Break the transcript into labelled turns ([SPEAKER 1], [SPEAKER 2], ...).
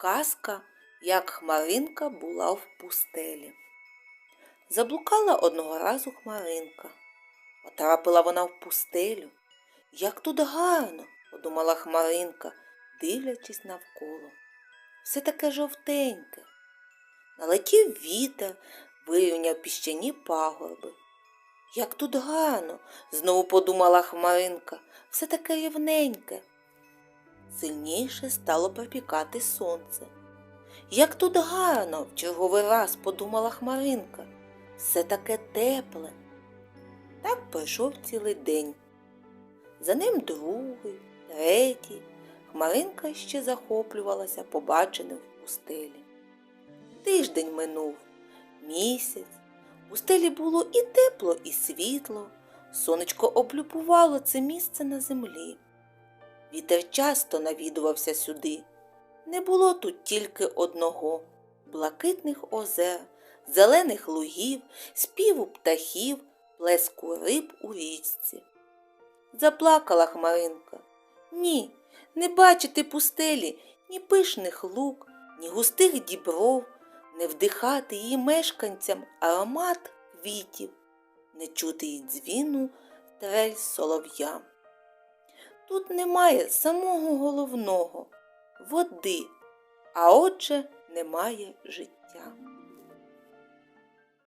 [SPEAKER 1] Казка, як хмаринка була в пустелі. Заблукала одного разу хмаринка. Потрапила вона в пустелю. Як тут гарно, подумала хмаринка, дивлячись навколо. Все таке жовтеньке. Налетів вітер, вирівняв піщані пагорби. Як тут гарно, знову подумала хмаринка, все таке рівненьке. Сильніше стало припікати сонце. Як тут гарно, в черговий раз подумала хмаринка, все таке тепле. Так пройшов цілий день. За ним другий, третій. Хмаринка ще захоплювалася побаченим в пустелі. Тиждень минув, місяць. У стелі було і тепло, і світло. Сонечко облюбувало це місце на землі. Вітер часто навідувався сюди. Не було тут тільки одного блакитних озер, зелених лугів, співу птахів, плеску риб у річці. Заплакала хмаринка. Ні, не бачити пустелі ні пишних лук, ні густих дібров, не вдихати її мешканцям аромат квітів, не чути й дзвіну трель солов'я. Тут немає самого головного води, а отже немає життя.